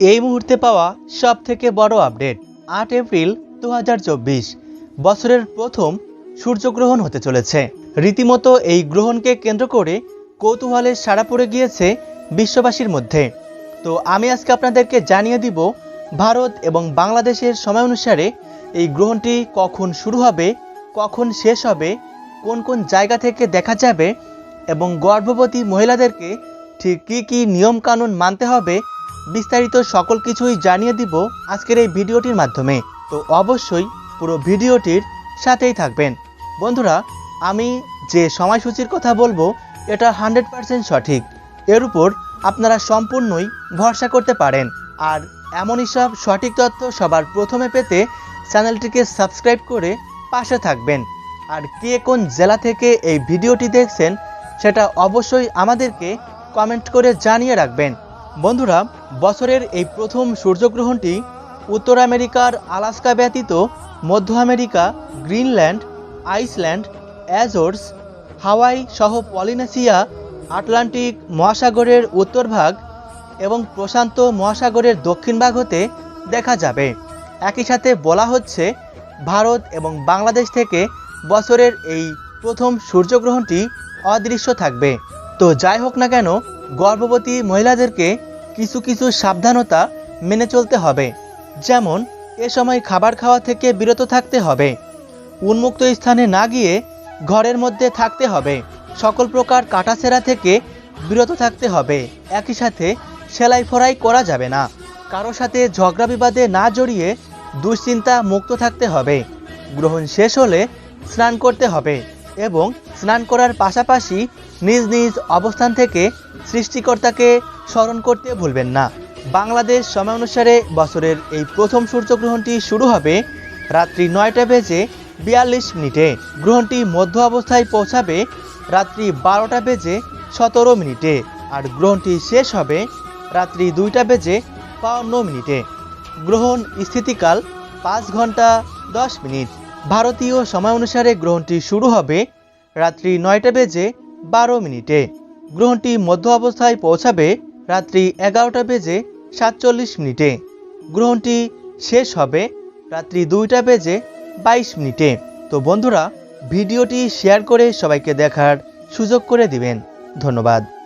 এই মুহূর্তে পাওয়া সব থেকে বড় আপডেট, আট এপ্রিল দু হাজার চব্বিশ, বছরের প্রথম সূর্যগ্রহণ হতে চলেছে। রীতিমতো এই গ্রহণকে কেন্দ্র করে কৌতূহলের সাড়া পড়ে গিয়েছে বিশ্ববাসীর মধ্যে। তো আমি আজকে আপনাদেরকে জানিয়ে দিব, ভারত এবং বাংলাদেশের সময় অনুসারে এই গ্রহণটি কখন শুরু হবে, কখন শেষ হবে, কোন কোন জায়গা থেকে দেখা যাবে এবং গর্ভবতী মহিলাদেরকে ঠিক কী কী নিয়মকানুন মানতে হবে বিস্তারিত সকল কিছুই জানিয়ে দিব আজকের এই ভিডিওটির মাধ্যমে। তো অবশ্যই পুরো ভিডিওটির সাথেই থাকবেন। বন্ধুরা, আমি যে সময়সূচির কথা বলব, এটা হান্ড্রেড পারসেন্ট সঠিক। এর উপর আপনারা সম্পূর্ণই ভরসা করতে পারেন। আর এমনই সব সঠিক তথ্য সবার প্রথমে পেতে চ্যানেলটিকে সাবস্ক্রাইব করে পাশে থাকবেন। আর কে কোন জেলা থেকে এই ভিডিওটি দেখছেন, সেটা অবশ্যই আমাদেরকে কমেন্ট করে জানিয়ে রাখবেন। বন্ধুরা, বছরের এই প্রথম সূর্যগ্রহণটি উত্তর আমেরিকার আলাস্কা ব্যতীত মধ্য America, Greenland, Iceland, Azores, Hawaii সহ পলিনেশিয়া, আটলান্টিক মহাসাগরের উত্তর ভাগ এবং প্রশান্ত মহাসাগরের দক্ষিণ ভাগ হতে দেখা যাবে। একই সাথে বলা হচ্ছে, ভারত এবং বাংলাদেশ থেকে বছরের এই প্রথম সূর্যগ্রহণটি অদৃশ্য থাকবে। তো যাই হোক না কেন গর্ভবতী মহিলাদেরকে কিছু কিছু সাবধানতা মেনে চলতে হবে। যেমন, এ সময় খাবার খাওয়া থেকে বিরত থাকতে হবে। উন্মুক্ত স্থানে না গিয়ে ঘরের মধ্যে থাকতে হবে। সকল প্রকার কাটাছেঁড়া থেকে বিরত থাকতে হবে। একই সাথে সেলাই ফরাই করা যাবে না। কারও সাথে ঝগড়া বিবাদে না জড়িয়ে দুশ্চিন্তা মুক্ত থাকতে হবে। গ্রহণ শেষ হলে স্নান করতে হবে এবং স্নান করার পাশাপাশি নিজ নিজ অবস্থান থেকে সৃষ্টিকর্তাকে স্মরণ করতে ভুলবেন না। বাংলাদেশ সময় অনুসারে বছরের এই প্রথম সূর্যগ্রহণটি শুরু হবে রাত্রি নয়টা বেজে বিয়াল্লিশ মিনিটে। গ্রহণটি মধ্য অবস্থায় পৌঁছাবে রাত্রি বারোটা বেজে সতেরো মিনিটে আর গ্রহণটি শেষ হবে রাত্রি দুইটা বেজে বাউন্ন মিনিটে। গ্রহণ স্থিতিকাল পাঁচ ঘণ্টা দশ মিনিট। ভারতীয় সময় অনুসারে গ্রহণটি শুরু হবে রাত্রি নয়টা বেজে বারো মিনিটে। গ্রহণটি মধ্য অবস্থায় পৌঁছাবে রাত্রি এগারোটা বেজে সাতচল্লিশ মিনিটে। গ্রহণটি শেষ হবে রাত্রি দুইটা বেজে বাইশ মিনিটে। তো বন্ধুরা, ভিডিওটি শেয়ার করে সবাইকে দেখার সুযোগ করে দিবেন। ধন্যবাদ।